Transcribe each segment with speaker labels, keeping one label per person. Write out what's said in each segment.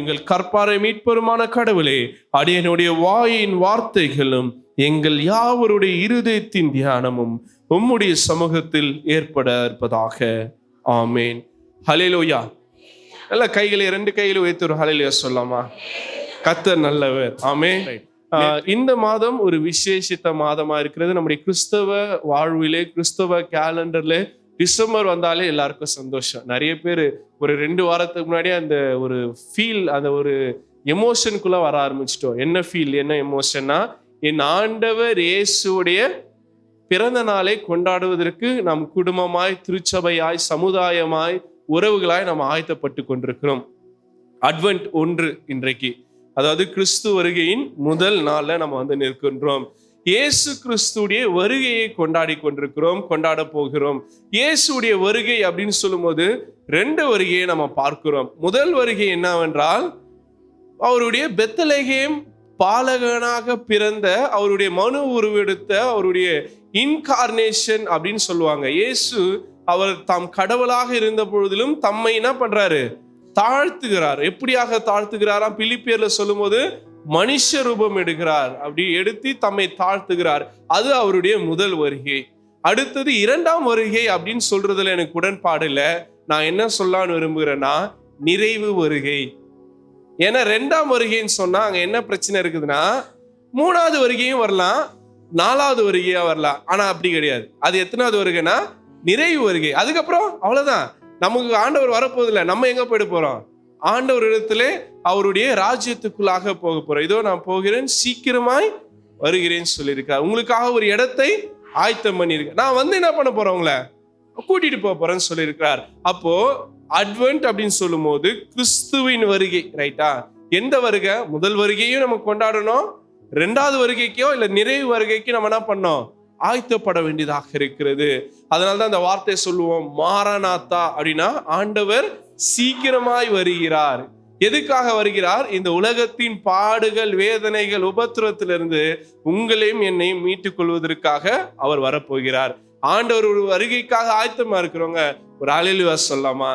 Speaker 1: எங்கள் கற்பாரை மீட்பெருமான கடவுளே அடியனுடைய வாயின் வார்த்தைகளும் எங்கள் யாவருடைய இருதயத்தின் தியானமும் உம்முடைய சமூகத்தில் ஏற்பட இருப்பதாக ஆமேன். ஹலேலோயா நல்ல கைகளை ரெண்டு கையில உயர்த்தி ஒரு ஹலேலுயா சொல்லாமா கத்தர் நல்லவர். ஆமே இந்த மாதம் ஒரு விசேஷித்த மாதமா இருக்கிறது. நம்முடைய கிறிஸ்தவ வாழ்விலே கிறிஸ்தவ கேலண்டர்ல டிசம்பர் வந்தாலே எல்லாருக்கும் சந்தோஷம். நிறைய பேர் ஒரு ரெண்டு வாரத்துக்கு முன்னாடியே அந்த ஒரு ஃபீல் அந்த ஒரு எமோஷனுக்குள்ள வர ஆரம்பிச்சிட்டோம். என்ன ஃபீல் என்ன எமோஷன்னா என் ஆண்டவர் இயேசுடைய பிறந்த நாளை கொண்டாடுவதற்கு நம் குடும்பமாய் திருச்சபையாய் சமுதாயமாய் உறவுகளாய் நாம் ஆயத்தப்பட்டு கொண்டிருக்கிறோம். அட்வென்ட் ஒன்று இன்றைக்கு. அதாவது கிறிஸ்து வருகையின் முதல் நாளில் நம்ம வந்து நிற்கின்றோம். இயேசு கிறிஸ்துடைய வருகையை கொண்டாடி கொண்டிருக்கிறோம் கொண்டாட போகிறோம். இயேசுடைய வருகை அப்படின்னு சொல்லும்போது ரெண்டு வருகையை நம்ம பார்க்கிறோம். முதல் வருகை என்னவென்றால் அவருடைய பெத்தலகேம் பாலகனாக பிறந்த அவருடைய மனு உருவெடுத்த அவருடைய இன்கார்னேஷன் அப்படின்னு சொல்லுவாங்க. இயேசு அவர் தாம் கடவுளாக இருந்த பொழுதிலும் தம்மை என்ன பண்றாரு? தாழ்த்துகிறார். எப்படியாக தாழ்த்துகிறாராம்? பிலிப்பியர்ல சொல்லும்போது மனுஷ ரூபம் எடுக்கிறார். அப்படி எடுத்து தம்மை தாழ்த்துகிறார். அது அவருடைய முதல் வருகை. அடுத்தது இரண்டாம் வருகை அப்படின்னு சொல்றதுல எனக்கு உடன்பாடு இல்லை. நான் என்ன சொல்லான்னு விரும்புகிறேன்னா நிறைவு வருகை. ஏன்னா ரெண்டாம் வருகைன்னு சொன்னா அங்க என்ன பிரச்சனை இருக்குதுன்னா மூணாவது வருகையும் வரலாம் நாலாவது வருகையா வரலாம். ஆனா அப்படி கிடையாது. அது எத்தனாவது வருகைன்னா நிறைவு வருகை. அதுக்கப்புறம் அவ்வளவுதான். நமக்கு ஆண்டவர் வரப்போதில்லை நம்ம எங்க போயிட்டு போறோம்? ஆண்டவர் இடத்துல அவருடைய ராஜ்யத்துக்குள்ளாக போக போறோம். இதோ நான் போகிறேன் சீக்கிரமாய் வருகிறேன்னு சொல்லியிருக்கார் உங்களுக்காக ஒரு இடத்தை ஆயத்தம் பண்ணியிருக்கேன் நான் வந்து என்ன பண்ண போறேன் உங்களை? கூட்டிட்டு போக போறேன்னு சொல்லியிருக்கிறார். அப்போ அட்வென்ட் அப்படின்னு சொல்லும் போது கிறிஸ்துவின் வருகை ரைட்டா எந்த வருகை? முதல் வருகையும் நம்ம கொண்டாடணும். ரெண்டாவது வருகைக்கோ இல்ல நிறைவு வருகைக்கு நம்ம என்ன பண்ணோம்? ஆயத்தப்பட வேண்டியதாக இருக்கிறது. அதனால தான் அந்த வார்த்தை சொல்லுவோம் மாரநாத்தா அப்படின்னா ஆண்டவர் சீக்கிரமாய் வருகிறார். எதுக்காக வருகிறார்? இந்த உலகத்தின் பாடுகள் வேதனைகள் உபத்திரத்திலிருந்து உங்களையும் என்னையும் மீட்டுக் கொள்வதற்காக அவர் வரப்போகிறார். ஆண்டவர் ஒரு வருகைக்காக ஆயத்தமா இருக்கிறவங்க ஒரு அழிலுவா சொல்லாமா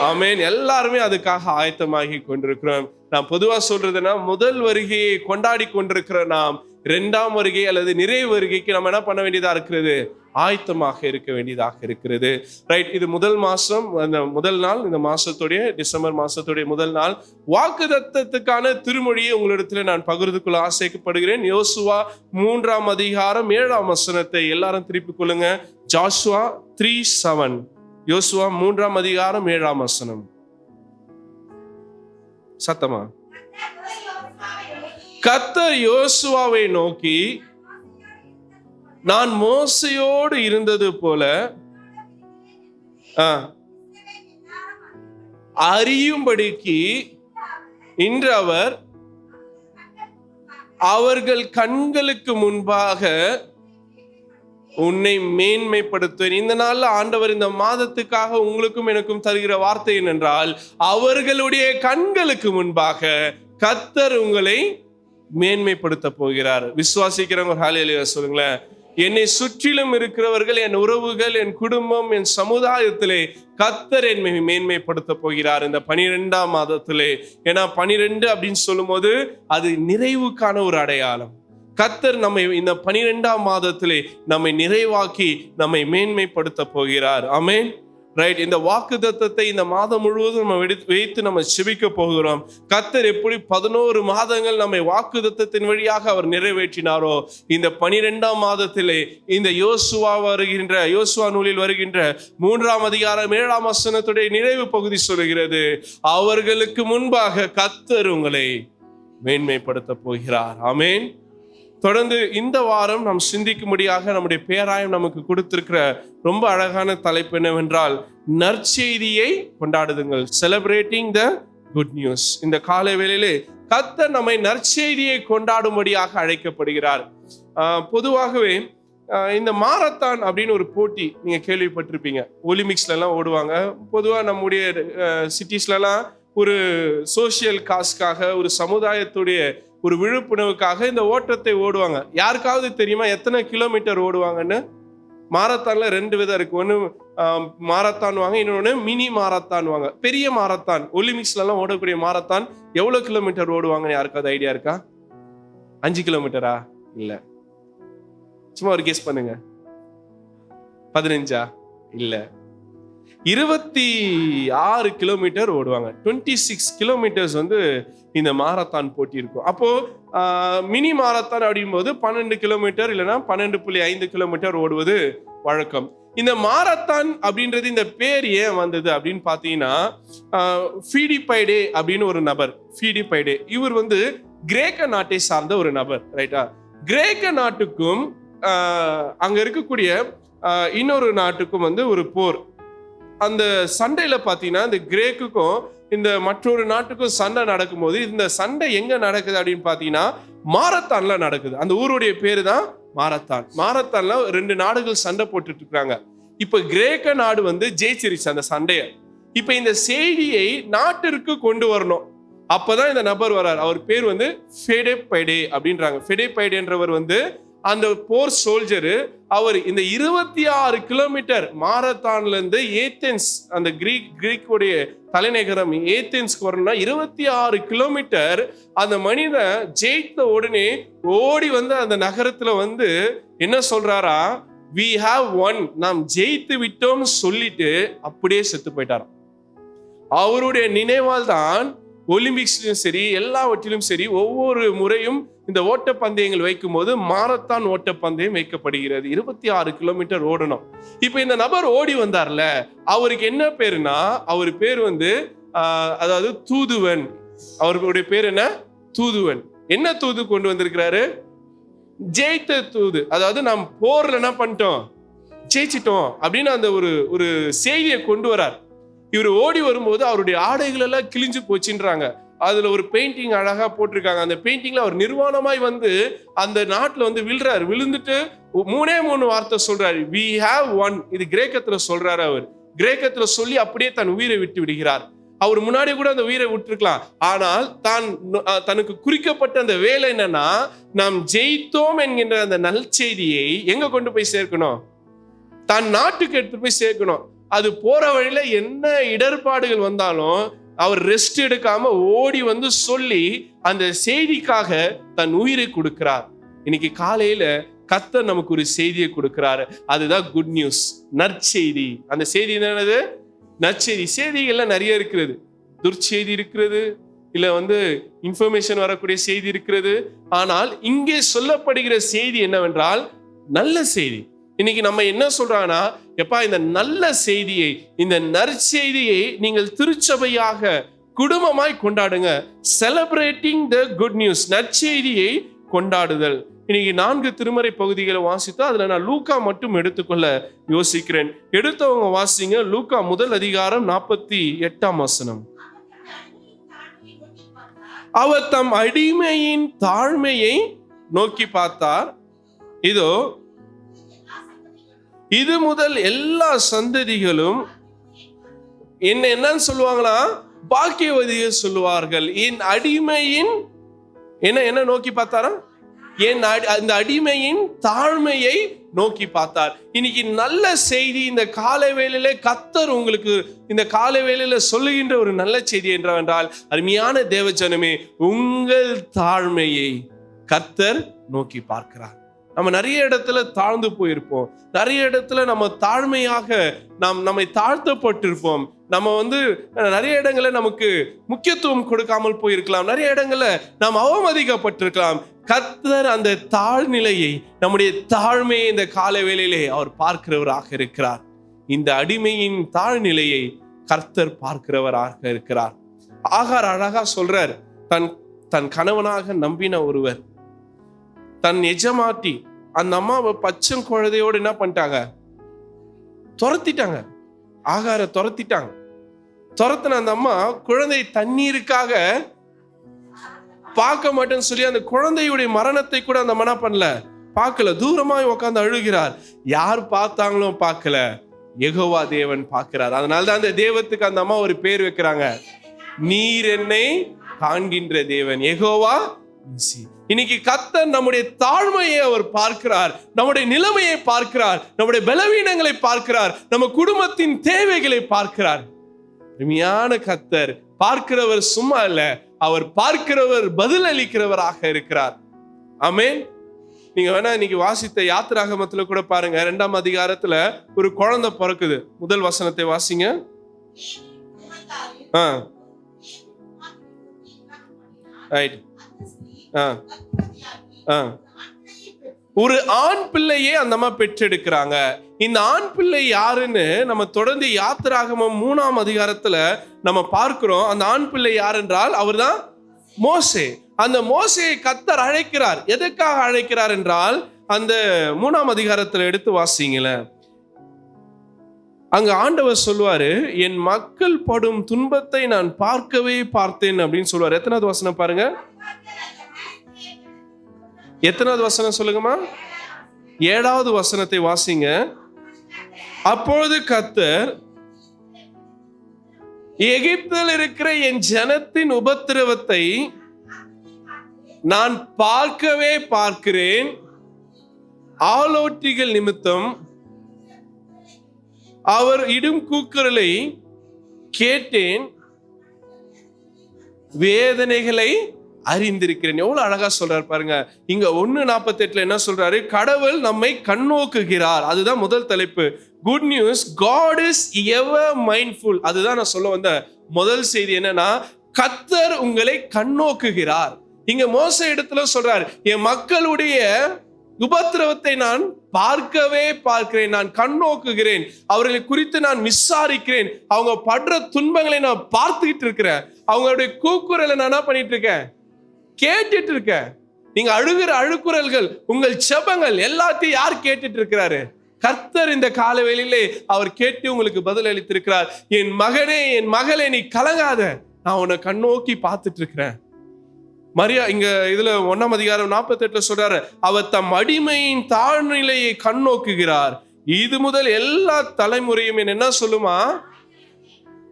Speaker 1: ஆமேன் எல்லாருமே அதுக்காக ஆயத்தமாகி கொண்டிருக்கிறோம். நான் பொதுவா சொல்றதுன்னா முதல் வருகையை கொண்டாடி கொண்டிருக்கிற நாம் இரண்டாம் வருகை அல்லது நிறைவு வருகைக்கு நம்ம என்ன பண்ண வேண்டியதா இருக்கிறது? ஆயத்தமாக இருக்க வேண்டியதாக இருக்கிறது. ரைட் இது முதல் மாசம் அந்த முதல் நாள் இந்த மாசத்துடைய டிசம்பர் மாசத்துடைய முதல் நாள். வாக்கு தத்தத்துக்கான திருமொழியை உங்களிடத்துல நான் பகிர்ந்துக்குள்ள ஆசைக்கப்படுகிறேன். யோசுவா மூன்றாம் அதிகாரம் ஏழாம் வசனத்தை எல்லாரும் திருப்பிக் கொள்ளுங்க. ஜாஷுவா த்ரீ செவன் யோசுவா மூன்றாம் அதிகாரம் ஏழாம் வசனம். சத்தமா? கத்தர் யோசுவாவை நோக்கி நான் மோசையோடு இருந்தது போல அறியும்படிக்கு இன்று அவர் அவர்கள் கண்களுக்கு முன்பாக உன்னை மேன்மைப்படுத்துவேன். இந்த நாள்ல ஆண்டவர் இந்த மாதத்துக்காக உங்களுக்கும் எனக்கும் தருகிற வார்த்தை என்னென்றால் அவர்களுடைய கண்களுக்கு முன்பாக கத்தர் உங்களை மேன்மைப்படுத்த போகிறார். விசுவாசிக்கிறவங்க ஒரு சொல்லுங்களேன். என்னை சுற்றிலும் இருக்கிறவர்கள் என் உறவுகள் என் குடும்பம் என் சமுதாயத்திலே கத்தர் என்னை மேன்மைப்படுத்த போகிறார். இந்த பனிரெண்டாம் மாதத்திலே. ஏன்னா பனிரெண்டு அப்படின்னு சொல்லும்போது அது நிறைவுக்கான ஒரு அடையாளம். கத்தர் நம்மை இந்த பனிரெண்டாம் மாதத்திலே நம்மை நிறைவாக்கி நம்மை மேன்மைப்படுத்த போகிறார். ஆமேன். ரைட் இந்த வாக்கு தத்தத்தை இந்த மாதம் முழுவதும் நம்ம வைத்து நம்ம செபிக்க போகிறோம். கத்தர் எப்படி பதினோரு மாதங்கள் நம்மை வாக்கு தத்தத்தின் வழியாக அவர் நிறைவேற்றினாரோ இந்த பனிரெண்டாம் மாதத்திலே இந்த யோசுவா வருகின்ற யோசுவா நூலில் வருகின்ற மூன்றாம் அதிகாரம் ஏழாம் வசனத்துடைய நிறைவு பகுதி சொல்கிறது அவர்களுக்கு முன்பாக கத்தர் உங்களை மேன்மைப்படுத்த போகிறார். ஆமேன். தொடர்ந்து இந்த வாரம் நாம் சிந்திக்கும்படியாக நம்முடைய பேராயம் நமக்கு கொடுத்திருக்கிற ரொம்ப அழகான தலைப்பு என்னவென்றால் நற்செய்தியை கொண்டாடுதுங்கள். செலிப்ரேட்டிங் த குட் நியூஸ் இந்த காலை வேளையிலே கத்தர் நம்மை நற்செய்தியை கொண்டாடும்படியாக அழைக்கப்படுகிறார். பொதுவாகவே இந்த மாரத்தான் அப்படின்னு ஒரு போட்டி நீங்கள் கேள்விப்பட்டிருப்பீங்க. ஒலிம்பிக்ஸ்லலாம் ஓடுவாங்க. பொதுவாக நம்முடைய சிட்டிஸ்லலாம் ஒரு சோஷியல் காஸ்க்காக ஒரு சமுதாயத்துடைய ஒரு விழிப்புணர்வுக்காக இந்த ஓட்டத்தை ஓடுவாங்க. யாருக்காவது தெரியுமா? எத்தனை கிலோமீட்டர் ஓடுவாங்கன்னு? மாரத்தானில் ரெண்டு விதம் இருக்கு. ஒன்று மாரத்தான் வாங்க இன்னொன்று மினி மாரத்தான் வாங்க. பெரிய மாரத்தான். ஒலிம்பிக்ஸ்லலாம் ஓடக்கூடிய மாரத்தான் எவ்வளோ கிலோமீட்டர் ஓடுவாங்கன்னு யாருக்காவது ஐடியா இருக்கா? அஞ்சு கிலோமீட்டரா? இல்லை. சும்மா ஒரு கேஸ் பண்ணுங்க. பதினஞ்சா? இல்லை. இருபத்தி ஆறு கிலோமீட்டர் ஓடுவாங்க. டுவெண்ட்டி சிக்ஸ் கிலோமீட்டர்ஸ் வந்து இந்த மாரத்தான் போட்டி இருக்கும். அப்போது மினி மாரத்தான் அப்படிங்கும்போது பன்னெண்டு கிலோமீட்டர் இல்லைன்னா பன்னெண்டு புள்ளி ஐந்து கிலோமீட்டர் ஓடுவது வழக்கம். இந்த மாரத்தான் அப்படின்றது இந்த பேர் ஏன் வந்தது அப்படின்னு பார்த்தீங்கன்னா ஃபீடிபைடே அப்படின்னு ஒரு நபர் ஃபீடிபைடே இவர் வந்து கிரேக்க நாட்டை சார்ந்த ஒரு நபர் ரைட்டா கிரேக்க நாட்டுக்கும் அங்கே இருக்கக்கூடிய இன்னொரு நாட்டுக்கும் வந்து ஒரு போர் அந்த சண்டையில் பார்த்தீங்கன்னா இந்த கிரேக்குக்கும் இந்த மற்றொரு நாட்டுக்கும் சண்டை நடக்கும்போது இந்த சண்டை எங்கே நடக்குது அப்படின்னு பார்த்தீங்கன்னா மாரத்தான்ல நடக்குது. அந்த ஊருடைய பேர் தான் மாரத்தான். மாரத்தான்ல ரெண்டு நாடுகள் சண்டை போட்டுட்டு இருக்கிறாங்க இப்போ கிரேக்க நாடு வந்து ஜெயிச்சிருச்சு அந்த சண்டையை. இப்போ இந்த செய்தியை நாட்டிற்கு கொண்டு வரணும். அப்போதான் இந்த நபர் வரார் அவர் பேர் வந்து ஃபெடேபைடே அப்படின்றாங்க. ஃபெடேபைடேன்றவர் வந்து அந்த போர் சோல்ஜரு அவர் இந்த இருபத்தி ஆறு கிலோமீட்டர் மாரத்தான்ல இருந்து ஏத்தென்ஸ் அந்த கிரீக் கிரீக்குடைய தலைநகரம் ஏத்தென்ஸ்க்கு வரணும்னா இருபத்தி ஆறு கிலோமீட்டர் அந்த மனிதன் ஜெயித்த உடனே ஓடி வந்து அந்த நகரத்துல வந்து என்ன சொல்றாரா? வி ஹாவ் ஒன் நாம் ஜெயித்து விட்டோம்னு சொல்லிட்டு அப்படியே செத்து போயிட்டாராம். அவருடைய நினைவால் தான் ஒலிம்பிக்ஸ்லையும் சரி எல்லாவற்றிலும் சரி ஒவ்வொரு முறையும் இந்த ஓட்டப்பந்தயங்கள் வைக்கும் போது மாரத்தான் ஓட்டப்பந்தயம் வைக்கப்படுகிறது. இருபத்தி ஆறு கிலோமீட்டர் ஓடணும். இப்போ இந்த நபர் ஓடி வந்தார்ல அவருக்கு என்ன பேருனா அவர் பேர் வந்து அதாவது தூதுவன். அவருடைய பேர் என்ன? தூதுவன். என்ன தூது கொண்டு வந்திருக்கிறாரு? ஜெயித்த தூது. அதாவது நாம் போர்ல என்ன பண்ணிட்டோம்? ஜெயிச்சிட்டோம் அப்படின்னு அந்த ஒரு ஒரு செய்தியை கொண்டு வரார். இவர் ஓடி வரும்போது அவருடைய ஆடைகள் எல்லாம் கிழிஞ்சு போச்சுன்றாங்க. அதுல ஒரு பெயிண்டிங் அழகா போட்டிருக்காங்க. அந்த பெயிண்டிங்ல அவர் நிர்வாணமாய் வந்து அந்த நாட்டுல வந்து விழுறாரு. விழுந்துட்டு மூணே மூணு வார்த்தை சொல்றாரு. வி ஹாவ் ஒன் இது கிரேக்கத்துல சொல்றாரு அவர். கிரேக்கத்துல சொல்லி அப்படியே தன் உயிரை விட்டு விடுகிறார். அவர் முன்னாடி கூட அந்த உயிரை விட்டுருக்கலாம். ஆனால் தான் தனக்கு குறிக்கப்பட்ட அந்த வேலை என்னன்னா நாம் ஜெயித்தோம் என்கின்ற அந்த நல்செய்தியை எங்க கொண்டு போய் சேர்க்கணும்? தான் நாட்டுக்கு எடுத்து போய் சேர்க்கணும். அது போற வழியில என்ன இடர்பாடுகள் வந்தாலும் அவர் ரெஸ்ட் எடுக்காம ஓடி வந்து சொல்லி அந்த செய்திக்காக தன் உயிரை கொடுக்கிறார். இன்னைக்கு காலையில கத்தர் நமக்கு ஒரு செய்தியை கொடுக்கிறாரு. அதுதான் குட் நியூஸ் நற்செய்தி. அந்த செய்தி என்னது? நற்செய்தி. செய்திகள்லாம் நிறைய இருக்கிறது. துர்ச்செய்தி இருக்கிறது. இல்ல வந்து இன்ஃபர்மேஷன் வரக்கூடிய செய்தி இருக்கிறது. ஆனால் இங்கே சொல்லப்படுகிற செய்தி என்னவென்றால் நல்ல செய்தி. இன்னைக்கு நம்ம என்ன சொல்றாங்கன்னா எப்பா இந்த நல்ல செய்தியை இந்த நற்செய்தியை நீங்கள் திருச்சபையாக குடும்பமாய் கொண்டாடுங்க. செலப்ரேட்டிங் த குட் நியூஸ் நற்செய்தியை கொண்டாடுதல். இன்னைக்கு நான்கு திருமறை பகுதிகளை வாசித்தா அதில் நான் லூக்கா மட்டும் எடுத்துக்கொள்ள யோசிக்கிறேன். எடுத்தவங்க வாசிங்க லூக்கா முதல் அதிகாரம் நாற்பத்தி எட்டாம் வசனம். அவர் தம் அடிமையின் தாழ்மையை நோக்கி பார்த்தார். இதோ இது முதல் எல்லா சந்ததிகளும் என்ன என்னன்னு சொல்லுவாங்களா? பாக்கியவதியை சொல்லுவார்கள். என் அடிமையின் என்ன என்ன நோக்கி பார்த்தாரா? என் அடி- அந்த அடிமையின் தாழ்மையை நோக்கி பார்த்தார். இன்னைக்கு நல்ல செய்தி இந்த காலை வேளையில கத்தர் உங்களுக்கு இந்த காலை வேளையில சொல்லுகின்ற ஒரு நல்ல செய்தி என்றவென்றால் அருமையான தேவஜனமே உங்கள் தாழ்மையை கத்தர் நோக்கி பார்க்கிறார். நம்ம நிறைய இடத்துல தாழ்ந்து போயிருப்போம். நிறைய இடத்துல நம்ம தாழ்மையாக நாம் நம்மை தாழ்த்தப்பட்டிருப்போம். நம்ம வந்து நிறைய இடங்களை நமக்கு முக்கியத்துவம் கொடுக்காமல் போயிருக்கலாம். நிறைய இடங்களை நாம் அவமதிக்கப்பட்டிருக்கலாம். கர்த்தர் அந்த தாழ்நிலையை நம்முடைய தாழ்மையை இந்த கால வேளையிலே அவர் பார்க்கிறவராக இருக்கிறார். இந்த அடிமையின் தாழ்நிலையை கர்த்தர் பார்க்கிறவராக இருக்கிறார். ஆகார் அழகா சொல்றார் தன் தன் கணவனாக நம்பின ஒருவர் தன் எஜமாட்டி அந்த அம்மாவை பச்சம் குழந்தையோடு என்ன பண்ணிட்டாங்க? துரத்திட்டாங்க. ஆகார துரத்திட்டாங்க. துரத்தின அந்த அம்மா குழந்தை தண்ணீருக்காக பார்க்க மாட்டேன்னு சொல்லி அந்த குழந்தையுடைய மரணத்தை கூட அந்த அம்மா என்ன பண்ணல? பார்க்கல. தூரமாய் உட்காந்து அழுகிறார். யார் பார்த்தாங்களோ பார்க்கல. எகோவா தேவன் பார்க்கிறார். அதனால தான் அந்த தேவத்துக்கு அந்த அம்மா ஒரு பேர் வைக்கிறாங்க. நீர் என்னை காண்கின்ற தேவன். எகோவா இன்னைக்கு கத்தர் நம்முடைய தாழ்மையை அவர் பார்க்கிறார் நம்முடைய நிலைமையை பார்க்கிறார் நம்முடைய பலவீனங்களை பார்க்கிறார் நம்ம குடும்பத்தின் தேவைகளை பார்க்கிறார். அருமையான கத்தர் பார்க்கிறவர் சும்மா இல்ல அவர் பார்க்கிறவர் பதில் அளிக்கிறவராக இருக்கிறார். ஆமேன். நீங்க வேணா இன்னைக்கு வாசித்த யாத்திராகமத்துல கூட பாருங்க இரண்டாம் அதிகாரத்துல ஒரு குழந்தை பிறக்குது. முதல் வசனத்தை வாசிங்க. ஆ. ரைட் ஒரு ஆண் பிள்ளையே அந்த அம்மா பெற்றெடுக்கிறாங்க. இந்த ஆண் பிள்ளை யாருன்னு நம்ம தொடர்ந்து யாத்திராகமம் மூணாம் அதிகாரத்துல நம்ம பார்க்கிறோம். அந்த ஆண் பிள்ளை யார் என்றால் அவர்தான் மோசே. அந்த மோசையை கத்தர் அழைக்கிறார். எதற்காக அழைக்கிறார் என்றால் அந்த மூணாம் அதிகாரத்துல எடுத்து வாசிங்களேன். அங்க ஆண்டவர் சொல்லுவாரு என் மக்கள் படும் துன்பத்தை நான் பார்க்கவே பார்த்தேன் அப்படின்னு சொல்லுவார். எத்தனாவது வசனம் பாருங்க. எத்தனாவது வசனம் சொல்லுங்கம்மா? ஏழாவது வசனத்தை வாசிங்க. அப்பொழுது கத்தர் எகிப்தில் இருக்கிற என் ஜனத்தின் உபத்திரவத்தை நான் பார்க்கவே பார்க்கிறேன். ஆலோட்டிகள் நிமித்தம் அவர் இடும் கூக்குரலை கேட்டேன். வேதனைகளை அறிந்திருக்கிறேன். எவ்வளவு அழகா சொல்றாரு பாருங்க. இங்க ஒன்னு நாற்பத்தி எட்டுல என்ன சொல்றாரு? கடவுள் நம்மை கண்ணோக்குகிறார். அதுதான் முதல் தலைப்பு. Good news God is ever mindful அதுதான் நான் சொல்ல வந்த முதல் செய்தி என்னன்னா கத்தர் உங்களை கண்ணோக்குகிறார். இங்க மோச இடத்துல சொல்றாரு என் மக்களுடைய உபத்திரவத்தை நான் பார்க்கவே பார்க்கிறேன். நான் கண்ணோக்குகிறேன். அவர்களை குறித்து நான் விசாரிக்கிறேன். அவங்க படுற துன்பங்களை நான் பார்த்துக்கிட்டு இருக்கிறேன். அவங்களுடைய கூக்குரலை நான் என்ன பண்ணிட்டு இருக்கேன்? கேட்டுட்டு இருக்கேன் நீங்க அழுகிற அழுக்குறல்கள் உங்கள் செபங்கள் எல்லாத்தையும் யார் கேட்டுட்டு இருக்கிறாரு? கர்த்தர் இந்த காலவேளையிலே அவர் கேட்டு உங்களுக்கு பதில் அளித்திருக்கிறார். என் மகனே என் மகளே நீ கலங்காத. நான் உன்னை கண்ணோக்கி பார்த்துட்டு இருக்கிறேன் மரியா இங்க இதுல ஒன்னாம் அதிகாரம் நாற்பத்தி எட்டுல சொல்றாரு அவர் தம் அடிமையின் தாழ்நிலையை கண்ணோக்குகிறார். இது முதல் எல்லா தலைமுறையும் என்ன சொல்லுமா?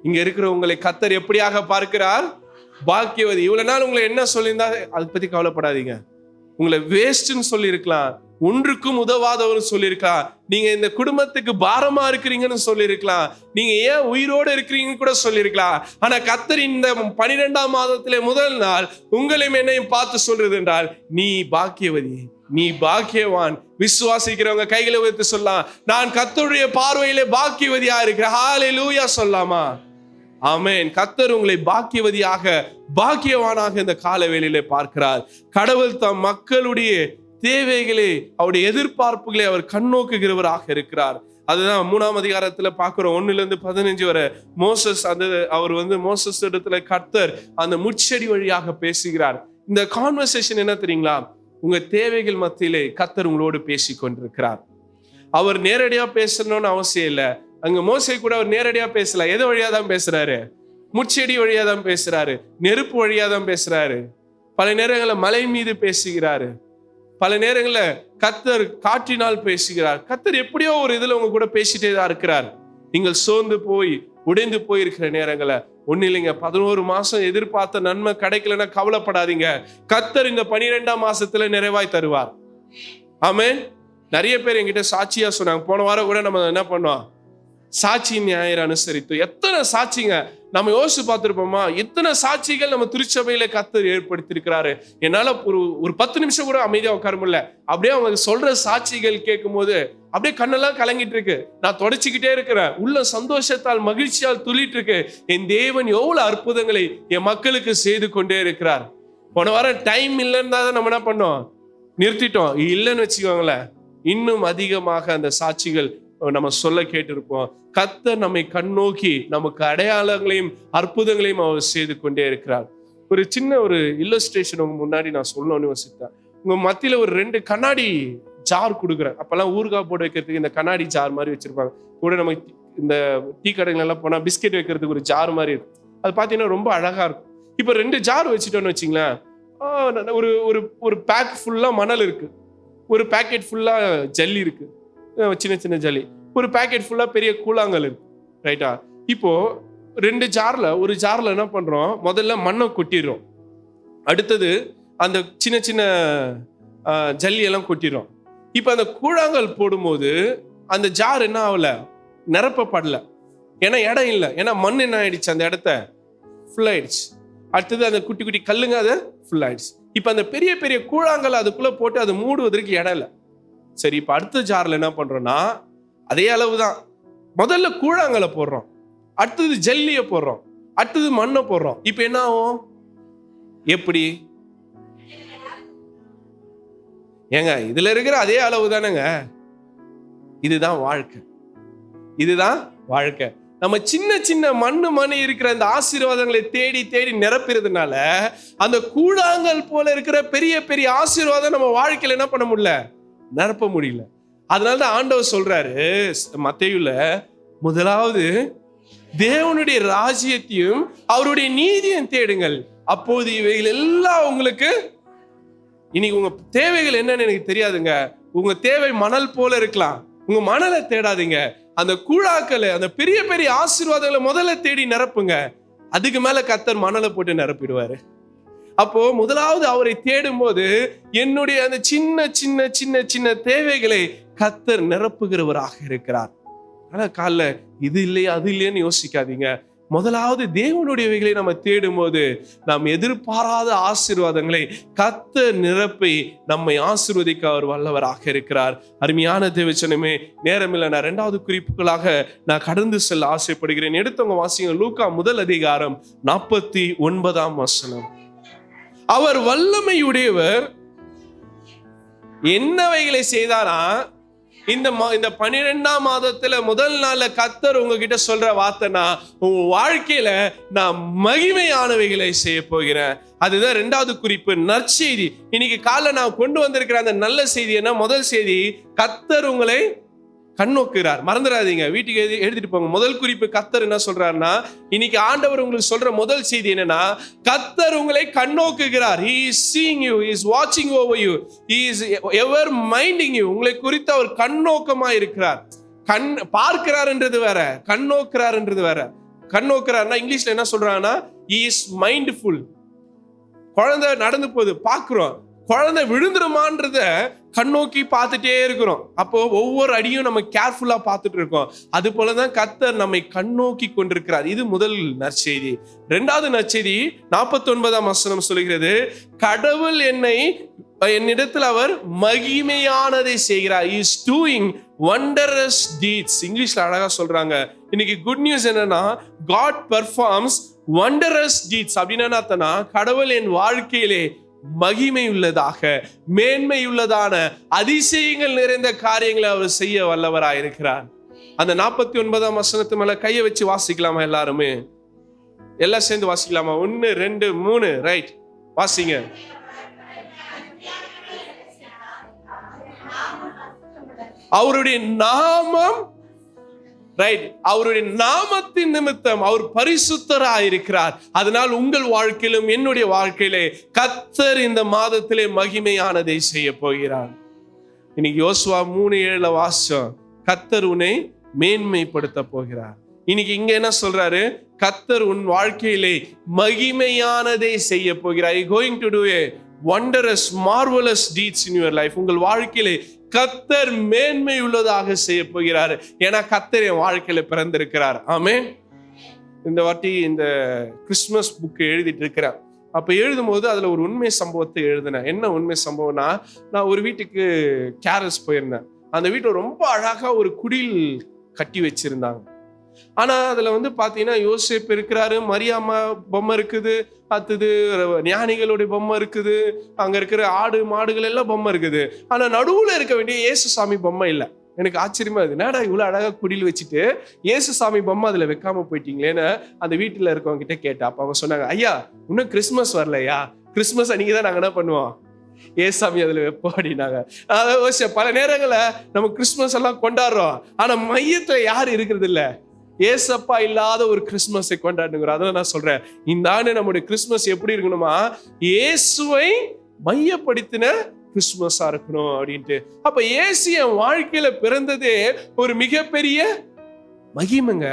Speaker 1: இங்க இருக்கிற உங்களை கத்தர் எப்படியாக பார்க்கிறார்? பாக்கியவதி இவ்வளோ நாள் உங்களை என்ன சொல்லியிருந்தா அதை பற்றி கவலைப்படாதீங்க. உங்களை வேஸ்ட்னு சொல்லியிருக்கலாம். ஒன்றுக்கும் உதவாதவர்னு சொல்லியிருக்கலாம். நீங்க இந்த குடும்பத்துக்கு பாரமா இருக்கிறீங்கன்னு சொல்லியிருக்கலாம். நீங்க ஏன் உயிரோடு இருக்கிறீங்கன்னு கூட சொல்லியிருக்கலாம். ஆனா கத்தர் இந்த பனிரெண்டாம் மாதத்திலே முதல் நாள் உங்களையும் என்னையும் பார்த்து சொல்றது என்றால் நீ பாக்கியவதி நீ பாக்கியவான். விசுவாசிக்கிறவங்க கைகளை வைத்து சொல்லலாம். நான் கத்தருடைய பார்வையிலே பாக்கியவதியா இருக்கிறேன். ஹாலே லூயா சொல்லாமா ஆமேன். கத்தர் உங்களை பாக்கியவதியாக பாக்கியவானாக இந்த கால வேளையிலே பார்க்கிறார். கடவுள் தம் மக்களுடைய தேவைகளை அவருடைய எதிர்பார்ப்புகளை அவர் கண்ணோக்குகிறவராக இருக்கிறார். அதுதான் மூணாம் அதிகாரத்துல பார்க்குறோம். ஒண்ணுல இருந்து பதினஞ்சு வரை மோசஸ் அந்த அவர் வந்து மோசஸ் இடத்துல கர்த்தர் அந்த முச்செடி வழியாக பேசுகிறார். இந்த கான்வர்சேஷன் என்ன தெரியுங்களா? உங்க தேவைகள் மத்தியிலே கர்த்தர் உங்களோடு பேசி கொண்டிருக்கிறார் அவர் நேரடியா பேசணும்னு அவசியம் இல்லை. அங்க மோசை கூட அவர் நேரடியா பேசல. எது வழியா தான் பேசுறாரு? முச்செடி வழியா தான் பேசுறாரு. நெருப்பு வழியா தான் பேசுறாரு. பல நேரங்களில் மலை மீது பேசுகிறாரு. பல நேரங்களில் கத்தர் காற்றினால் பேசுகிறார். கத்தர் எப்படியோ ஒரு இதில் உங்க கூட பேசிட்டே தான் இருக்கிறார். நீங்கள் சோர்ந்து போய் உடைந்து போயிருக்கிற நேரங்களை ஒன்றும் இல்லைங்க. பதினோரு மாசம் எதிர்பார்த்த நன்மை கிடைக்கலன்னா கவலைப்படாதீங்க. கத்தர் இந்த பனிரெண்டாம் மாசத்துல நிறைவாய் தருவார். ஆமே நிறைய பேர் என்கிட்ட சாட்சியா சொன்னாங்க. போன வாரம் கூட நம்ம என்ன பண்ணோம்? சாட்சி ஞாயிறு அனுசரித்து எத்தனை சாட்சிங்க? நம்ம யோசிச்சு பார்த்துருப்போமா? எத்தனை சாட்சிகள் நம்ம திருச்சபையில கத்தர் ஏற்படுத்தியிருக்கிறாரு? என்னால ஒரு ஒரு பத்து நிமிஷம் கூட அமைதியா உட்கார முடியல. அப்படியே அவங்க சொல்ற சாட்சிகள் கேட்கும் போது அப்படியே கண்ணெல்லாம் கலங்கிட்டு இருக்கு நான் தொடச்சிக்கிட்டே இருக்கிறேன். உள்ள சந்தோஷத்தால் மகிழ்ச்சியால் துள்ளிட்டு இருக்கு என் தேவன் எவ்வளவு அற்புதங்களை என் மக்களுக்கு செய்து கொண்டே இருக்கிறார். போன வாரம் டைம் இல்லைன்னு தான் நம்ம என்ன பண்ணோம்? நிறுத்திட்டோம். இல்லைன்னு வச்சுக்கோங்களேன். இன்னும் அதிகமாக அந்த சாட்சிகள் நம்ம சொல்ல கேட்டிருப்போம். கத்த நம்மை கண்ணோக்கி நமக்கு அடையாளங்களையும் அற்புதங்களையும் அவர் செய்து கொண்டே இருக்கிறார். ஒரு சின்ன ஒரு இல்லஸ்ட்ரேஷன் உங்க முன்னாடி நான் சொல்லணும்னு யோசித்தேன். உங்க மத்தியில ஒரு ரெண்டு கண்ணாடி ஜார் கொடுக்குறேன். அப்பெல்லாம் ஊறுகாய் போட்டு வைக்கிறதுக்கு இந்த கண்ணாடி ஜார் மாதிரி வச்சிருப்பாங்க. கூட நம்ம இந்த டீ கடைகள் எல்லாம் போனா பிஸ்கெட் வைக்கிறதுக்கு ஒரு ஜார் மாதிரி இருக்கும். அது பார்த்தீங்கன்னா ரொம்ப அழகா இருக்கும். இப்போ ரெண்டு ஜார் வச்சுட்டோன்னு வச்சிங்களேன். ஒரு ஒரு ஒரு பேக் ஃபுல்லாக மணல் இருக்கு. ஒரு பேக்கெட் ஃபுல்லாக ஜல்லி இருக்குது சின்ன சின்ன ஜல்லி. ஒரு பேக்கெட் ஃபுல்லாக பெரிய கூழாங்கல். இருக்கு ரைட்டா இப்போது ரெண்டு ஜாரில் ஒரு ஜாரில் என்ன பண்ணுறோம் முதல்ல மண்ணை கொட்டிடுறோம். அடுத்தது அந்த சின்ன சின்ன ஜல்லியெல்லாம் ஜல்லி கொட்டிடும் இப்போ அந்த கூழாங்கல் போடும்போது அந்த ஜார் என்ன ஆகலை? நிரப்பப்படல. ஏன்னா இடம் இல்லை. ஏன்னா மண் என்ன ஆயிடுச்சு? அந்த இடத்த ஃபுல் ஆயிடுச்சு. அடுத்தது அந்த குட்டி குட்டி கல்லுங்க அது ஃபுல் ஆயிடுச்சு. இப்போ அந்த பெரிய பெரிய கூழாங்கல் அதுக்குள்ளே போட்டு அதை மூடுவதற்கு இடம் இல்லை. சரி இப்போ அடுத்த ஜாரில் என்ன பண்ணுறோன்னா அதே அளவு தான் முதல்ல கூழாங்கலை போடுறோம். அடுத்தது ஜல்லியை போடுறோம். அடுத்தது மண்ணை போடுறோம். இப்போ என்ன ஆகும்? எப்படி? ஏங்க இதில் இருக்கிற அதே அளவு தானேங்க. இதுதான் வாழ்க்கை. இதுதான் வாழ்க்கை. நம்ம சின்ன சின்ன மண்ணு மணி இருக்கிற அந்த ஆசீர்வாதங்களை தேடி தேடி நிரப்புறதுனால அந்த கூழாங்கல் போல இருக்கிற பெரிய பெரிய ஆசீர்வாதம் நம்ம வாழ்க்கையில் என்ன பண்ண முடியல? நிரப்ப முடியல. அதனால தான் ஆண்டவர் சொல்றாரு மத்தையுல முதலாவது தேவனுடைய ராஜ்யத்தையும் அவருடைய நீதியும் தேடுங்கள். அப்போது இவைகள் எல்லாம் உங்களுக்கு இன்னைக்கு உங்க தேவைகள் என்னன்னு எனக்கு தெரியாதுங்க. உங்க தேவை மணல் போல இருக்கலாம். உங்க மணலை தேடாதீங்க. அந்த கூழாக்களை அந்த பெரிய பெரிய ஆசீர்வாதங்களை முதல்ல தேடி நிரப்புங்க. அதுக்கு மேல கத்தர் மணலை போட்டு நிரப்பிடுவாரு. அப்போ முதலாவது அவரை தேடும் போது என்னுடைய அந்த சின்ன சின்ன சின்ன சின்ன தேவைகளை கத்தர் நிரப்புகிறவராக இருக்கிறார். ஆனா காலைல இது இல்லையா அது இல்லையான்னு யோசிக்காதீங்க. முதலாவது தேவனுடையவைகளை நம்ம தேடும் போது நாம் எதிர்பாராத ஆசீர்வாதங்களை கத்த நிரப்பி நம்மை ஆசீர்வதிக்க அவர் வல்லவராக இருக்கிறார். அருமையான தேவச்சனமே நேரமில்லை நான் ரெண்டாவது குறிப்புகளாக நான் கடந்து செல்ல ஆசைப்படுகிறேன். எடுத்தவங்க வாசிங்க லூக்கா முதல் அதிகாரம் நாற்பத்தி ஒன்பதாம் வசனம். அவர் வல்லமையுடையவர். என்னவைகளை செய்தாரா? இந்த மா- இந்த பன்னிரெண்டாம் மாதத்துல முதல் நாள்ல கத்தர் உங்ககிட்ட சொல்ற வார்த்தைனா உன் வாழ்க்கையில நான் மகிமையானவைகளை செய்ய போகிறேன். அதுதான் ரெண்டாவது குறிப்பு நற்செய்தி. இன்னைக்கு காலைல நான் கொண்டு வந்திருக்கிற அந்த நல்ல செய்தி என்ன? முதல் செய்தி கத்தர் உங்களை கண்ணோக்குகிறார். மறந்துடாதீங்க வீட்டுக்கு எழுதி எழுதிட்டு போங்க. முதல் குறிப்பு கத்தர் என்ன சொல்றாருன்னா இன்னைக்கு ஆண்டவர் உங்களுக்கு சொல்ற முதல் செய்தி என்னன்னா கத்தர் உங்களை கண்ணோக்குகிறார். He is seeing you is வாட்சிங் over you is ever minding you உங்களை குறித்து அவர் கண்ணோக்கமா இருக்கிறார். கண் பார்க்கிறார்ன்றது வேற. கண்ணோக்குறாருன்றது வேற. கண்ணோக்கிறாருன்னா இங்கிலீஷ்ல என்ன சொல்றாங்கன்னா இஸ் மைண்ட்ஃபுல் குழந்தை நடந்து போகுது. பார்க்குறோம். குழந்தை விழுந்துருமான்றத கண்ணோக்கி பார்த்துட்டே இருக்கிறோம். அப்போ ஒவ்வொரு அடியும் நம்ம கேர்ஃபுல்லா பார்த்துட்டு இருக்கோம் அது போலதான் கத்தர் நம்மை கண்ணோக்கி கொண்டிருக்கிறார். இது முதல் நற்செய்தி. ரெண்டாவது நற்செய்தி நாற்பத்தி ஒன்பதாம் வசனம் சொல்கிறது கடவுள் என்னை என்னிடத்தில் அவர் மகிமையானதை செய்கிறார். இஸ் டூயிங் வண்டரஸ் டீட்ஸ் இங்கிலீஷ்ல அழகா சொல்றாங்க. இன்னைக்கு குட் நியூஸ் என்னன்னா காட் பெர்ஃபார்ம்ஸ் வண்டரஸ் டீட்ஸ் அப்படின்னு என்ன கடவுள் என் வாழ்க்கையிலே மகிமை உள்ளதாக மேன்மை உள்ளதான அதிசயங்கள் நிறைந்த காரியங்களை அவர் செய்ய வல்லவராக இருக்கிறார். அந்த நாற்பத்தி ஒன்பதாம் வசனத்து மேல கையை வச்சு வாசிக்கலாமா எல்லாருமே? எல்லாம் சேர்ந்து வாசிக்கலாமா? ஒன்னு ரெண்டு மூணு ரைட் வாசிங்க. அவருடைய நாமம் ரைட் அவருடைய நாமத்தின் நிமித்தம் அவர் பரிசுத்தரா இருக்கிறார் அதனால் உங்கள் வாழ்க்கையிலும் என்னுடைய வாழ்க்கையிலே கத்தர் இந்த மாதத்திலே மகிமையானதை செய்ய போகிறார். இன்னைக்கு யோசுவா மூணு ஏழுல வாசம். கத்தர் உன்னை மேன்மைப்படுத்த போகிறார். இன்னைக்கு இங்க என்ன சொல்றாரு? கத்தர் உன் வாழ்க்கையிலே மகிமையானதை செய்ய போகிறார். Going to do a wondrous marvellous deeds in your life உங்கள் வாழ்க்கையிலே கத்தர் மேன்மை உள்ளதாக செய்ய போகிறார் ஏன்னா கத்தர் என் வாழ்க்கையில பிறந்திருக்கிறார். ஆமே இந்த வாட்டி இந்த கிறிஸ்மஸ் புக்கு எழுதிட்டு இருக்கிறேன். அப்ப எழுதும்போது அதுல ஒரு உண்மை சம்பவத்தை எழுதினேன். என்ன உண்மை சம்பவம்னா நான் ஒரு வீட்டுக்கு கேரஸ் போயிருந்தேன். அந்த வீட்டை ரொம்ப அழகா ஒரு குடில் கட்டி வச்சிருந்தாங்க. ஆனா அதுல வந்து பாத்தீங்கன்னா யோசிப் இருக்கிறாரு மரியாமா பொம்மை இருக்குது அடுத்தது ஞானிகளுடைய பொம்மை இருக்குது அங்க இருக்கிற ஆடு மாடுகள் எல்லாம் பொம்மை இருக்குது. ஆனா நடுவுல இருக்க வேண்டிய இயேசுசாமி பொம்மை இல்ல. எனக்கு ஆச்சரியமா இருக்கு. என்னடா இவ்வளவு அழகாக குடியில் வச்சுட்டு இயேசுசாமி பொம்மை அதுல வைக்காம போயிட்டீங்களேன்னு அந்த வீட்டுல இருக்கவங்க கிட்ட கேட்டா அப்போ அவங்க சொன்னாங்க ஐயா இன்னும் கிறிஸ்மஸ் வரலையா? கிறிஸ்மஸ் அன்னைக்கு தான் நாங்க என்ன பண்ணுவோம்? ஏசாமி அதுல வைப்போம் அப்படின்னாங்க அதாவது பல நேரங்களில் நம்ம கிறிஸ்மஸ் எல்லாம் கொண்டாடுறோம். ஆனா மையத்தில் யார் இருக்கிறது இல்ல? ஏசப்பா இல்லாத ஒரு கிறிஸ்மஸை கொண்டாடுங்கிறோம் அதான் நான் சொல்றேன். இந்த ஆண்டு நம்முடைய கிறிஸ்மஸ் எப்படி இருக்கணுமா? இயேசுவை மையப்படுத்தின கிறிஸ்மஸா இருக்கணும் அப்படின்ட்டு. அப்ப ஏசு என் வாழ்க்கையில பிறந்ததே ஒரு மிகப்பெரிய மகிமைங்க.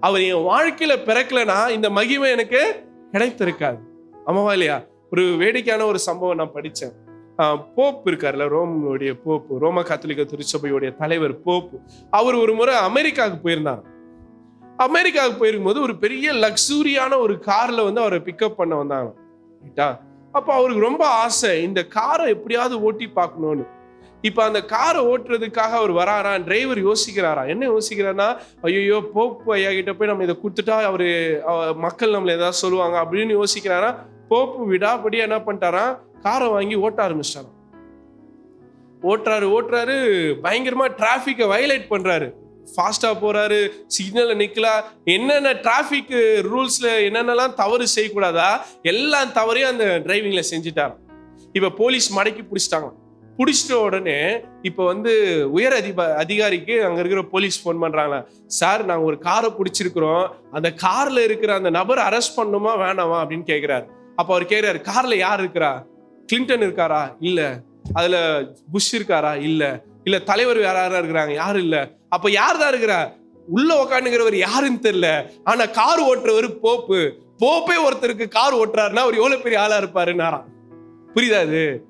Speaker 1: அவர் என் வாழ்க்கையில பிறக்கலனா இந்த மகிமை எனக்கு கிடைத்திருக்காது. ஆமாவா இல்லையா? ஒரு வேடிக்கையான ஒரு சம்பவம் நான் படித்தேன். போப் இருக்கார்ல ரோமுடைய போப்பு ரோம கத்தோலிக்க திருச்சபையுடைய தலைவர் போப்பு. அவர் ஒரு முறை அமெரிக்காவுக்கு போயிருந்தார் அமெரிக்காவுக்கு போயிருக்கும்போது ஒரு பெரிய லக்ஸூரியான ஒரு காரில் வந்து அவரை பிக்கப் பண்ண வந்தாங்க ரைட்டா? அப்போ அவருக்கு ரொம்ப ஆசை இந்த காரை எப்படியாவது ஓட்டி பார்க்கணும்னு. இப்போ அந்த காரை ஓட்டுறதுக்காக அவர் வராரா? டிரைவர் யோசிக்கிறாரா? என்ன யோசிக்கிறாருன்னா ஐயோ போப்பு ஐயா கிட்ட போய் நம்ம இதை கொடுத்துட்டா அவர் மக்கள் நம்மளை ஏதாவது சொல்லுவாங்க அப்படின்னு யோசிக்கிறாரா? போப்பு விடாபடியா என்ன பண்ணிட்டாராம் காரை வாங்கி ஓட்ட ஆரம்பிச்சிட்டாராம். ஓட்டுறாரு ஓட்டுறாரு பயங்கரமா டிராஃபிக்கை வயலேட் பண்றாரு. ஃபாஸ்ட்டாக போறாரு சிக்னலில் நிக்கலாம் என்னென்ன டிராஃபிக் ரூல்ஸ்ல என்னென்னலாம் தவறு செய்யக்கூடாதா? எல்லாம் தவறையும் அந்த டிரைவிங்ல செஞ்சுட்டார். இப்போ போலீஸ் மடக்கி பிடிச்சிட்டாங்க. பிடிச்சிட்ட உடனே இப்போ வந்து உயர் அதிப அதிகாரிக்கு அங்கே இருக்கிற போலீஸ் ஃபோன் பண்றாங்களா? சார் நாங்கள் ஒரு காரை பிடிச்சிருக்கிறோம். அந்த கார்ல இருக்கிற அந்த நபர் அரெஸ்ட் பண்ணுமா வேணாமா? அப்படின்னு கேட்குறாரு அப்போ அவர் கேட்குறாரு கார்ல யார் இருக்கிறா? கிளின்டன் இருக்காரா? இல்லை. அதுல புஷ் இருக்காரா? இல்ல. இல்ல தலைவர் யார் யாரா இருக்கிறாங்க? யாரும் இல்ல? அப்ப யார் தான் இருக்கிறா? உள்ள உக்காந்துங்கிறவர் யாருன்னு தெரியல. ஆனா கார் ஓட்டுறவர் போப்பு. போப்பே ஒருத்தருக்கு கார் ஓட்டுறாருன்னா அவர் எவ்வளவு பெரிய ஆளா இருப்பாரு புரியுதா அது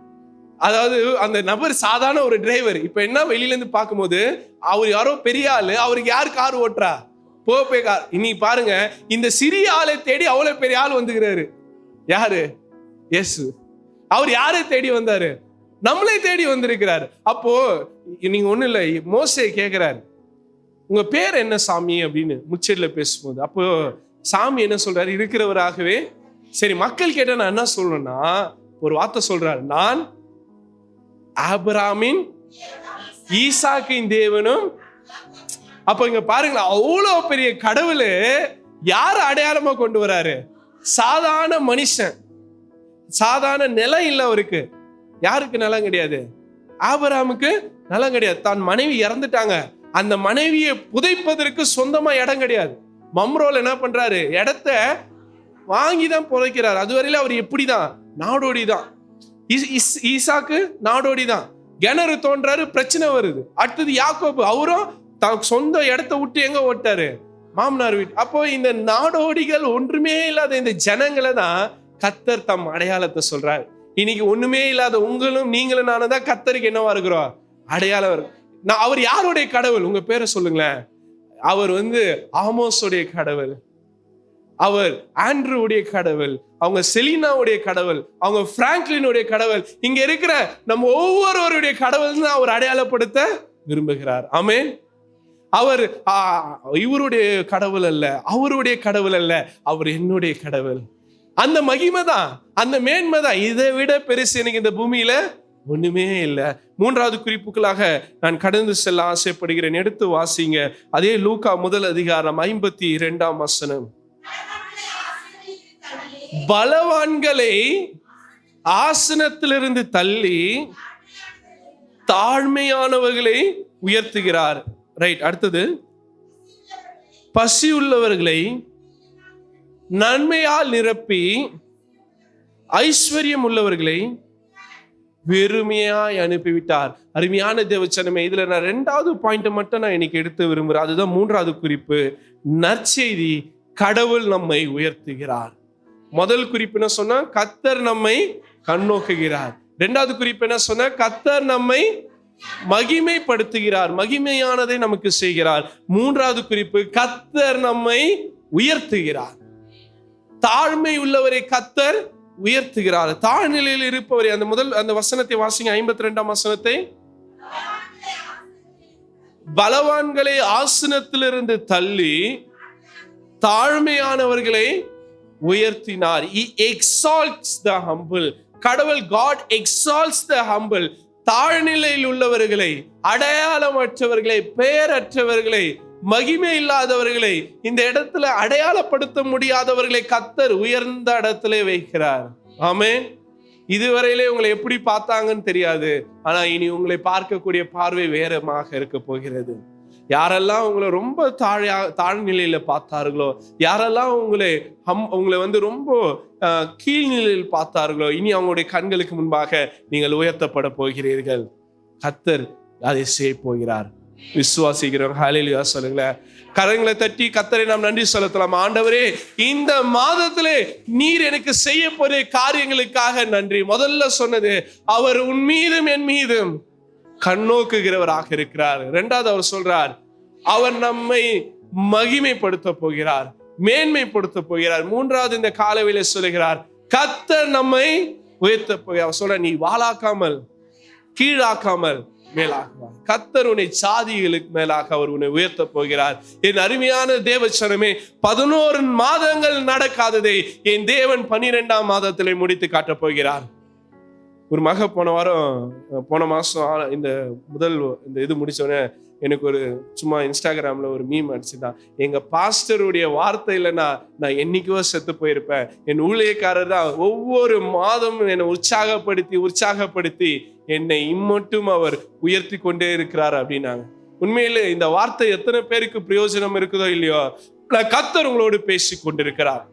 Speaker 1: அதாவது அந்த நபர் சாதாரண ஒரு டிரைவர் இப்ப என்ன வெளியில இருந்து பார்க்கும்போது அவர் யாரோ பெரிய ஆளு அவருக்கு யார் கார் ஓட்டுறா? போப்பே கார். இன்னைக்கு பாருங்க இந்த சிறிய ஆளை தேடி அவ்வளவு பெரிய ஆள் வந்துக்கிறாரு யாரு? எஸ் அவர் யாரை தேடி வந்தாரு? நம்மளே தேடி வந்திருக்கிறார். அப்போ நீங்க ஒண்ணு இல்லை மோசே கேக்குறாரு. உங்க பேர் என்ன சாமி? அப்படின்னு முச்சடியில் பேசும்போது. அப்போ சாமி என்ன சொல்றாரு? இருக்கிறவராகவே. சரி மக்கள் கேட்ட நான் என்ன சொல்லணும்னா ஒரு வார்த்தை சொல்றாரு. நான் ஆபராமின் ஈசாக்கின் தேவனும் அப்ப இங்க பாருங்களேன் அவ்வளோ பெரிய கடவுள் யார் அடையாளமா கொண்டு வராரு? சாதாரண மனுஷன். சாதாரண நிலம் இல்லை அவருக்கு. யாருக்கு நலம் கிடையாது? ஆபராமுக்கு நலம் கிடையாது. தான் மனைவி இறந்துட்டாங்க. அந்த மனைவியை புதைப்பதற்கு சொந்தமா இடம் கிடையாது. மம்ரோல் என்ன பண்றாரு? இடத்த வாங்கி தான் புதைக்கிறார். அதுவரையில அவர் எப்படிதான்? நாடோடி தான் ஈசாக்கு நாடோடி தான் கிணறு தோன்றாரு பிரச்சனை வருது. அடுத்தது யாக்கோபு. அவரும் தான் சொந்த இடத்த விட்டு எங்க ஓட்டாரு? மாமனார் வீட்டு. அப்போ இந்த நாடோடிகள் ஒன்றுமே இல்லாத இந்த ஜனங்களை தான் கத்தர் தம் அடையாளத்தை சொல்றாரு. இன்னைக்கு ஒண்ணுமே இல்லாத உங்களும் நீங்களும் நானும் தான் கத்தருக்கு என்னவா இருக்கிறோம்? அடையாளம் இருக்கு. நான் அவர் யாருடைய கடவுள்? உங்க பேரை சொல்லுங்களேன். அவர் வந்து ஆமோஸுடைய கடவுள். அவர் ஆண்ட்ரூவுடைய கடவுள். அவங்க செலினாவுடைய கடவுள். அவங்க பிராங்க்லினுடைய கடவுள். இங்க இருக்கிற நம்ம ஒவ்வொருவருடைய கடவுள் தான் அவர் அடையாளப்படுத்த விரும்புகிறார். ஆமே அவர் இவருடைய கடவுள் அல்ல. அவருடைய கடவுள் அல்ல. அவர் என்னுடைய கடவுள். அந்த மகிமை தான் அந்த மேன்மை தான். இதை விட பெருசு எனக்கு இந்த பூமியில ஒண்ணுமே இல்லை. மூன்றாவது குறிப்புகளாக நான் கடந்து செல்ல ஆசைப்படுகிறேன். எடுத்து வாசிங்க. அதே லூக்கா முதல் அதிகாரம் ஐம்பத்தி இரண்டாம் வசனம். பலவான்களை ஆசனத்திலிருந்து தள்ளி தாழ்மையானவர்களை உயர்த்துகிறார். ரைட் அடுத்தது. பசி உள்ளவர்களை நன்மையால் நிரப்பி ஐஸ்வர்யம் உள்ளவர்களை வெறுமையாய் அனுப்பிவிட்டார். அருமையான தேவச்சனமே இதில் நான் ரெண்டாவது பாயிண்ட் மட்டும் நான் இன்னைக்கு எடுத்து விரும்புகிறேன் அதுதான் மூன்றாவது குறிப்பு. நற்செய்தி கடவுள் நம்மை உயர்த்துகிறார். முதல் குறிப்பு என்ன சொன்னா கத்தர் நம்மை கண்ணோக்குகிறார். ரெண்டாவது குறிப்பு என்ன சொன்னா கத்தர் நம்மை மகிமைப்படுத்துகிறார். மகிமையானதை நமக்கு செய்கிறார். மூன்றாவது குறிப்பு கத்தர் நம்மை உயர்த்துகிறார். தாழ்மை உள்ளவரை கத்தர் உயர்த்துகிறார். தாழ்நிலையில் இருப்பவரை அந்த முதல் அந்த வசனத்தை வாசிங்க ஐம்பத்தி ரெண்டாம் வசனத்தை. பலவான்களை ஆசனத்திலிருந்து தள்ளி தாழ்மையானவர்களை உயர்த்தினார். எக்ஸால்ட்ஸ் த ஹம்பிள் கடவுள் காட் எக்ஸால்ட்ஸ் த ஹம்பிள் தாழ்நிலையில் உள்ளவர்களை அடையாளமற்றவர்களை பெயரற்றவர்களை மகிமை இல்லாதவர்களை இந்த இடத்துல அடையாளப்படுத்த முடியாதவர்களை கத்தர் உயர்ந்த இடத்துல வைக்கிறார். ஆமே இதுவரையிலே உங்களை எப்படி பார்த்தாங்கன்னு தெரியாது. ஆனா இனி உங்களை பார்க்கக்கூடிய பார்வை வேறமாக இருக்க போகிறது. யாரெல்லாம் உங்களை ரொம்ப தாழையா தாழ்நிலையில பார்த்தார்களோ யாரெல்லாம் உங்களை ஹம் உங்களை வந்து ரொம்ப அஹ், கீழ்நிலையில் பார்த்தார்களோ இனி அவங்களுடைய கண்களுக்கு முன்பாக நீங்கள் உயர்த்தப்பட போகிறீர்கள். கத்தர் அதை செய்ய போகிறார். விசுவாசிக்கிறோம் ஹalleluya சொல்லுங்களேன். கரங்களை தட்டி கத்தரை நாம் நன்றி செலுத்தலாம். ஆண்டவரே இந்த மாதத்திலே நீர் எனக்கு செய்ய போற காரியங்களுக்காக நன்றி. முதல்ல சொன்னது அவர் உன் மீதும் என் மீதும் கண்ணோக்குகிறவராக இருக்கிறார். இரண்டாவது அவர் சொல்றார் அவர் நம்மை மகிமைப்படுத்த போகிறார் மேன்மைப்படுத்த போகிறார். மூன்றாவது இந்த காலவில சொல்லுகிறார் கத்தர் நம்மை உயர்த்த போகிறார். அவர் சொல்ற நீ வாழாக்காமல் கீழாக்காமல் மேலாக. கத்தர் உன்னை சாதிகளுக்கு மேலாக அவர் உன்னை உயர்த்த போகிறார். என் அருமையான தேவச்சனமே பதினோரு மாதங்கள் நடக்காததை என் தேவன் பனிரெண்டாம் மாதத்திலே முடித்து காட்டப் போகிறார். ஒரு மக போன வாரம் போன மாசம் ஆ- இந்த முதல் இந்த இது முடிச்சோடனே எனக்கு ஒரு சும்மா இன்ஸ்டாகிராமில் ஒரு மீம் அடிச்சுதான். எங்கள் பாஸ்டருடைய வார்த்தை இல்லைன்னா நான் என்றைக்கோ செத்து போயிருப்பேன். என் ஊழியக்காரர் தான் ஒவ்வொரு மாதமும் என்னை உற்சாகப்படுத்தி உற்சாகப்படுத்தி என்னை இம்மட்டும் அவர் உயர்த்தி கொண்டே இருக்கிறார் அப்படின்னாங்க. உண்மையிலே இந்த வார்த்தை எத்தனை பேருக்கு பிரயோஜனம் இருக்குதோ இல்லையோ நான் கத்தர் உங்களோடு பேசி கொண்டிருக்கிறார்.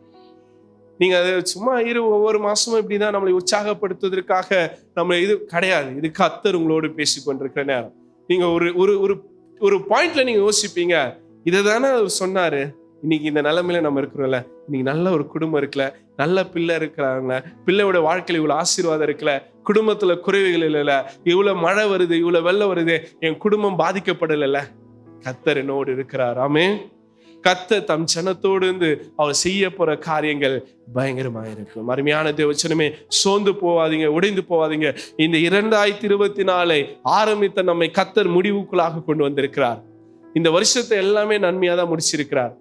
Speaker 1: நீங்க அது சும்மா இரு ஒவ்வொரு மாசமும் இப்படிதான் நம்மளை உற்சாகப்படுத்துவதற்காக நம்மளை இது கிடையாது. இது கத்தர் உங்களோடு பேசி கொண்டிருக்கிற நேரம். நீங்க ஒரு ஒரு ஒரு ஒரு பாயிண்ட்ல நீங்க யோசிப்பீங்க இதை தானே அவர் சொன்னாரு. இன்னைக்கு இந்த நிலைமையில நம்ம இருக்கிறோம்ல இன்னைக்கு நல்ல ஒரு குடும்பம் இருக்குல்ல நல்ல பிள்ளை இருக்கிறாங்கள பிள்ளையோட வாழ்க்கையில் இவ்வளோ ஆசீர்வாதம் இருக்குல்ல குடும்பத்துல குறைவுகள் இல்லைல்ல இவ்வளோ மழை வருது இவ்வளோ வெள்ளம் வருது என் குடும்பம் பாதிக்கப்படலைல்ல. கத்தர் என்னோடு இருக்கிறாராமே கத்த தம் ஜனத்தோடு இருந்து அவர் செய்ய போற காரியங்கள் பயங்கரமாக இருக்கும். அருமையான தேவச்சனமே சோர்ந்து போவாதீங்க உடைந்து போவாதீங்க. இந்த இரண்டாயிரத்தி இருபத்தி நாலை ஆரம்பித்த நம்மை கத்தர் முடிவுக்குள்ளாக கொண்டு வந்திருக்கிறார். இந்த வருஷத்தை எல்லாமே நன்மையாக தான் முடிச்சிருக்கிறார்.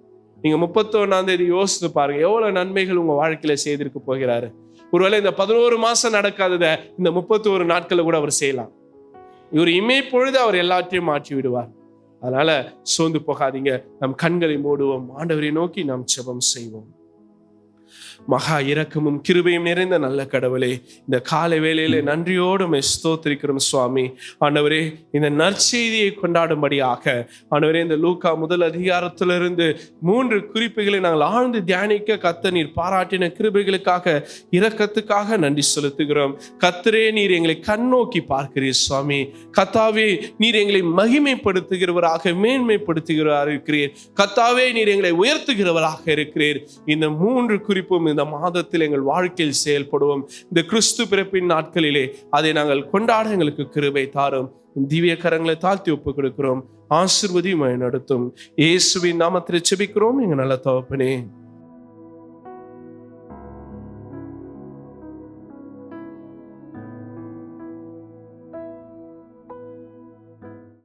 Speaker 1: நீங்க முப்பத்தொன்னாம் தேதி யோசித்து பாருங்க எவ்வளவு நன்மைகள் உங்க வாழ்க்கையில செய்திருக்க போகிறாரு. ஒருவேளை இந்த பதினோரு மாசம் நடக்காதத இந்த முப்பத்தோரு நாட்களை கூட அவர் செய்யலாம். இவர் இமை பொழுது அவர் எல்லாத்தையும் மாற்றி விடுவார். அதனால சோர்ந்து போகாதீங்க. நம் கண்களை மூடுவோம். ஆண்டவரை நோக்கி நாம் ஜெபம் செய்வோம். மகா இரக்கமும் கிருபையும் நிறைந்த நல்ல கடவுளே இந்த காலை வேளையிலே நன்றியோடு உம்மை சுவாமி. ஆண்டவரே இந்த நற்செய்தியை கொண்டாடும்படியாக ஆண்டவரே இந்த லூக்கா முதல் அதிகாரத்திலிருந்து மூன்று குறிப்புகளை நாங்கள் ஆழ்ந்து தியானிக்க கத்த நீர் பாராட்டின கிருபைகளுக்காக இரக்கத்துக்காக நன்றி செலுத்துகிறோம். கத்தரே நீர் எங்களை கண்ணோக்கி பார்க்கிறீர் சுவாமி. கத்தாவே நீர் எங்களை மகிமைப்படுத்துகிறவராக மேன்மைப்படுத்துகிறவராக இருக்கிறீர். கத்தாவே நீர் எங்களை உயர்த்துகிறவராக இருக்கிறீர். இந்த மூன்று குறிப்பும் இந்த மாதத்தில் எங்கள் வாழ்க்கையில் செயல்படுவோம். இந்த கிறிஸ்து பிறப்பின் நாட்களிலே அதை நாங்கள் கொண்டாட எங்களுக்கு கிருபை தாரும். திவ்ய கரங்களை தாழ்த்தி ஒப்பு கொடுக்கிறோம். ஆசிர்வதி நடத்தும். இயேசுவின் நாமத்தில் செபிக்கிறோம். எங்க நல்ல தவப்பனே